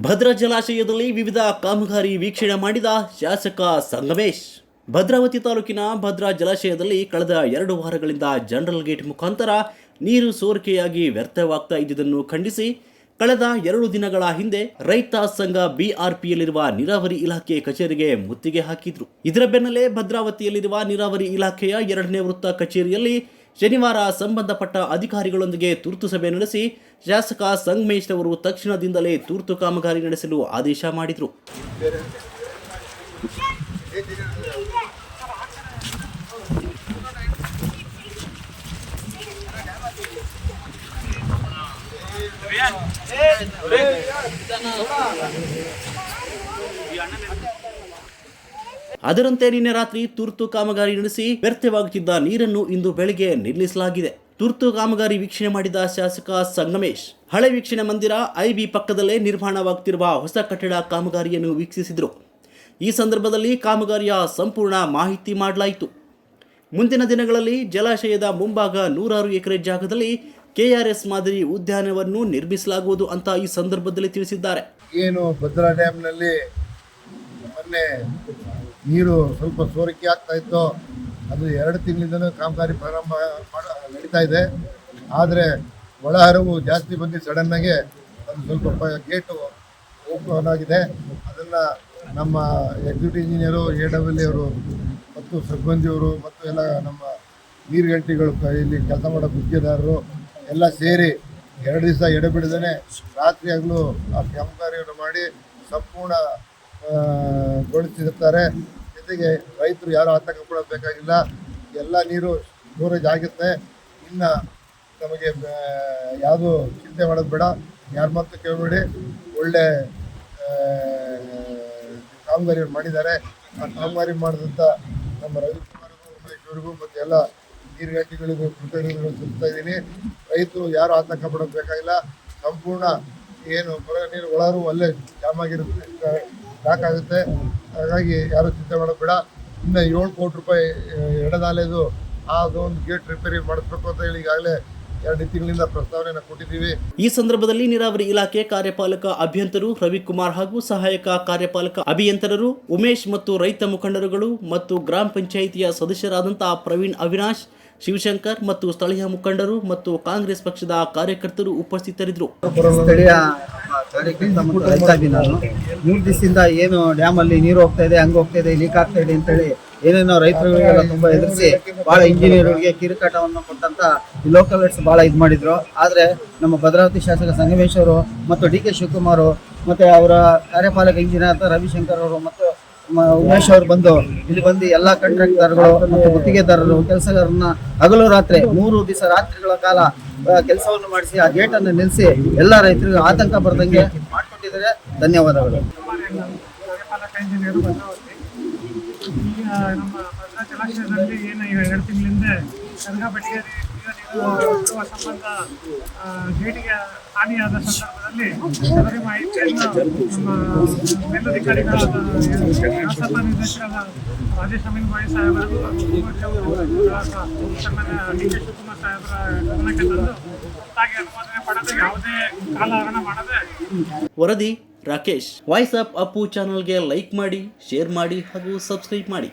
ಭದ್ರಾ ಜಲಾಶಯದಲ್ಲಿ ವಿವಿಧ ಕಾಮಗಾರಿ ವೀಕ್ಷಣೆ ಮಾಡಿದ ಶಾಸಕ ಸಂಗಮೇಶ್. ಭದ್ರಾವತಿ ತಾಲೂಕಿನ ಭದ್ರಾ ಜಲಾಶಯದಲ್ಲಿ ಕಳೆದ ಎರಡು ವಾರಗಳಿಂದ ಜನರಲ್ ಗೇಟ್ ಮುಖಾಂತರ ನೀರು ಸೋರಿಕೆಯಾಗಿ ವ್ಯರ್ಥವಾಗ್ತಾ ಇದ್ದುದನ್ನು ಖಂಡಿಸಿ, ಕಳೆದ ಎರಡು ದಿನಗಳ ಹಿಂದೆ ರೈತ ಸಂಘ ಬಿಆರ್ಪಿಯಲ್ಲಿರುವ ನೀರಾವರಿ ಇಲಾಖೆ ಕಚೇರಿಗೆ ಮುತ್ತಿಗೆ ಹಾಕಿದ್ರು. ಇದರ ಬೆನ್ನಲ್ಲೇ ಭದ್ರಾವತಿಯಲ್ಲಿರುವ ನೀರಾವರಿ ಇಲಾಖೆಯ ಎರಡನೇ ವೃತ್ತ ಕಚೇರಿಯಲ್ಲಿ ಶನಿವಾರ ಸಂಬಂಧಪಟ್ಟ ಅಧಿಕಾರಿಗಳೊಂದಿಗೆ ತುರ್ತು ಸಭೆ ನಡೆಸಿ ಶಾಸಕ ಸಂಗಮೇಶ್ ಅವರು ತಕ್ಷಣದಿಂದಲೇ ತುರ್ತು ಕಾಮಗಾರಿ ನಡೆಸಲು ಆದೇಶ ಮಾಡಿದರು ಅದರಂತೆ ನಿನ್ನೆ ರಾತ್ರಿ ತುರ್ತು ಕಾಮಗಾರಿ ನಡೆಸಿ ವ್ಯರ್ಥವಾಗುತ್ತಿದ್ದ ನೀರನ್ನು ಇಂದು ಬೆಳಗ್ಗೆ ನಿಲ್ಲಿಸಲಾಗಿದೆ. ತುರ್ತು ಕಾಮಗಾರಿ ವೀಕ್ಷಣೆ ಮಾಡಿದ ಶಾಸಕ ಸಂಗಮೇಶ್, ಹಳೆ ವೀಕ್ಷಣೆ ಮಂದಿರ ಐಬಿ ಪಕ್ಕದಲ್ಲೇ ನಿರ್ಮಾಣವಾಗುತ್ತಿರುವ ಹೊಸ ಕಟ್ಟಡ ಕಾಮಗಾರಿಯನ್ನು ವೀಕ್ಷಿಸಿದರು. ಈ ಸಂದರ್ಭದಲ್ಲಿ ಕಾಮಗಾರಿಯ ಸಂಪೂರ್ಣ ಮಾಹಿತಿ ಮಾಡಲಾಯಿತು. ಮುಂದಿನ ದಿನಗಳಲ್ಲಿ ಜಲಾಶಯದ ಮುಂಭಾಗ ನೂರಾರು ಎಕರೆ ಜಾಗದಲ್ಲಿ ಕೆಆರ್ಎಸ್ ಮಾದರಿ ಉದ್ಯಾನವನ್ನು ನಿರ್ಮಿಸಲಾಗುವುದು ಅಂತ ಈ ಸಂದರ್ಭದಲ್ಲಿ ತಿಳಿಸಿದ್ದಾರೆ. ಏನು ಭದ್ರಾ ಡ್ಯಾಮ್ನಲ್ಲಿ ಮೊನ್ನೆ ನೀರು ಸ್ವಲ್ಪ ಸೋರಿಕೆ ಆಗ್ತಾ ಇತ್ತು. ಅದು ಎರಡು ತಿಂಗಳಿಂದಲೂ ಕಾಮಗಾರಿ ಪ್ರಾರಂಭ ಮಾಡ, ನಡೀತಾ ಇದೆ. ಆದರೆ ಒಳಹರಿವು ಜಾಸ್ತಿ ಬಂದು ಸಡನ್ನಾಗಿ ಅದು ಸ್ವಲ್ಪ ಗೇಟು ಓಪನ್ ಆಗಿದೆ. ಅದನ್ನು ನಮ್ಮ ಎಕ್ಸಿಕ್ಯೂಟಿವ್ ಇಂಜಿನಿಯರು ಎ ಡಬ್ಲ್ಯೂ ಅವರು ಮತ್ತು ಸಿಬ್ಬಂದಿಯವರು ಮತ್ತು ಎಲ್ಲ ನಮ್ಮ ನೀರು ಗಂಟಿಗಳು ಇಲ್ಲಿ ಕೆಲಸ ಮಾಡೋ ಗುತ್ತಿಗೆದಾರರು ಎಲ್ಲ ಸೇರಿ ಎರಡು ದಿವಸ ಎಡೆಬಿಡದೇ ರಾತ್ರಿ ಆಗಲೂ ಆ ಕಾಮಗಾರಿಯನ್ನು ಮಾಡಿ ಸಂಪೂರ್ಣ ಗೊಳಿಸಿರ್ತಾರೆ. ಜೊತೆಗೆ ರೈತರು ಯಾರು ಆತಂಕ ಪಡಬೇಕಾಗಿಲ್ಲ ಎಲ್ಲ ನೀರು ಸ್ಟೋರೇಜ್ ಆಗುತ್ತೆ ಇನ್ನು ನಮಗೆ ಯಾವುದು ಚಿಂತೆ ಮಾಡೋದು ಬೇಡ. ಯಾರ ಮಾತು ಕೇಳಬೇಡಿ. ಒಳ್ಳೆ ಕಾಮಗಾರಿ ಮಾಡಿದ್ದಾರೆ. ಆ ಕಾಮಗಾರಿ ಮಾಡಿದಂಥ ನಮ್ಮ ರವಿಕುಮಾರ್ಗೂ ಉಮೇಶ್ವರಿಗೂ ಮತ್ತು ಎಲ್ಲ ನೀರುಗಟ್ಟಿಗಳಿಗೂ ಕೃತಜ್ಞತೆಗಳು ತಿಳಿಸ್ತಾ ಇದ್ದೀನಿ. ರೈತರು ಯಾರು ಆತಂಕ ಪಡೋದು ಬೇಕಾಗಿಲ್ಲ. ಸಂಪೂರ್ಣ ಏನು ಹೊರ ನೀರು ಒಳರು ಅಲ್ಲೇ ಜಾಮಾಗಿರುತ್ತೆ ಸಾಕಾಗುತ್ತೆ ಹಾಗಾಗಿ ಯಾರು ಚಿಂತೆ ಮಾಡೋದು ಬೇಡ ಇನ್ನು ಏಳು ಕೋಟಿ ರೂಪಾಯಿ ಎಡದಾಲೆದು ಆ ಅದೊಂದು ಗೇಟ್ ರಿಪೇರಿ ಮಾಡಿಸ್ಬೇಕು ಅಂತ ಹೇಳಿ ಈಗಾಗಲೇ ಎರಡು ತಿಂಗಳಿಂದ ಪ್ರಸ್ತಾವನೆಯನ್ನು ಕೊಟ್ಟಿದ್ದೀವಿ. ಈ ಸಂದರ್ಭದಲ್ಲಿ ನೀರಾವರಿ ಇಲಾಖೆ ಕಾರ್ಯಪಾಲಕ ಅಭಿಯಂತರು ರವಿಕುಮಾರ್ ಹಾಗೂ ಸಹಾಯಕ ಕಾರ್ಯಪಾಲಕ ಅಭಿಯಂತರರು ಉಮೇಶ್ ಮತ್ತು ರೈತ ಮುಖಂಡರುಗಳು ಮತ್ತು ಗ್ರಾಮ ಪಂಚಾಯಿತಿಯ ಸದಸ್ಯರಾದಂತಹ ಪ್ರವೀಣ್ ಅವಿನಾಶ್ ಶಿವಶಂಕರ್ ಮತ್ತು ಸ್ಥಳೀಯ ಮುಖಂಡರು ಮತ್ತು ಕಾಂಗ್ರೆಸ್ ಪಕ್ಷದ ಕಾರ್ಯಕರ್ತರು ಉಪಸ್ಥಿತರಿದ್ದರು. ಸ್ಥಳೀಯ ನಾನು. ಮೂರು ದಿವಸದಿಂದ ಏನು ಡ್ಯಾಮ್ ಅಲ್ಲಿ ನೀರು ಹೋಗ್ತಾ ಇದೆ, ಹಂಗೆ ಹೋಗ್ತಾ ಇದೆ ಲೀಕ್ ಆಗ್ತಾ ಇದೆ ಅಂತೇಳಿ ಏನೇನೋ ರೈತರುಗಳಿಗೆಲ್ಲ ತುಂಬಾ ಎದುರಿಸಿ ಬಹಳ ಇಂಜಿನಿಯರ್ಗಳಿಗೆ ಕಿರುಕಾಟವನ್ನು ಕೊಟ್ಟಂತ ಲೋಕಲ್ ಲೈಟ್ಸ್ ಬಹಳ ಇದು ಮಾಡಿದ್ರು. ಆದ್ರೆ ನಮ್ಮ ಭದ್ರಾವತಿ ಶಾಸಕ ಸಂಗಮೇಶ್ ಅವರು ಮತ್ತು ಡಿ ಕೆ ಶಿವಕುಮಾರ್ ಮತ್ತೆ ಅವರ ಕಾರ್ಯಪಾಲಕ ಇಂಜಿನಿಯರ್ ಅಂತ ರವಿಶಂಕರ್ ಅವರು ಮತ್ತು ಉಮೇಶ್ ಅವರು ಬಂದು ಇಲ್ಲಿ ಬಂದು ಎಲ್ಲಾ ಕಾಂಟ್ರಾಕ್ಟರ್ಗಳು ಮತ್ತು ಗುತ್ತಿಗೆದಾರರು, ಕೆಲಸಗಾರರನ್ನ ಹಗಲು ರಾತ್ರಿ ಮೂರು ದಿವಸ ರಾತ್ರಿಗಳ ಕಾಲ ಕೆಲಸವನ್ನು ಮಾಡಿಸಿ ಆ ಗೇಟ್ ಅನ್ನು ನಿಲ್ಲಿಸಿ ಎಲ್ಲಾ ರೈತರಿಗೂ ಆತಂಕ ಬರದಂಗೆ ಮಾಡ್ಕೊಟ್ಟಿದ್ದಾರೆ. ಧನ್ಯವಾದಗಳು. ಜಲಾಶಯದಲ್ಲಿ ಏನು ಈಗ ಎರಡು ತಿಂಗಳಿಂದ ವರದಿ ರಾಕೇಶ್. ವಾಯ್ಸ್ ಆಫ್ ಅಪ್ಪು ಚಾನಲ್ಗೆ ಲೈಕ್ ಮಾಡಿ ಶೇರ್ ಮಾಡಿ ಹಾಗೂ ಸಬ್ಸ್ಕ್ರೈಬ್ ಮಾಡಿ.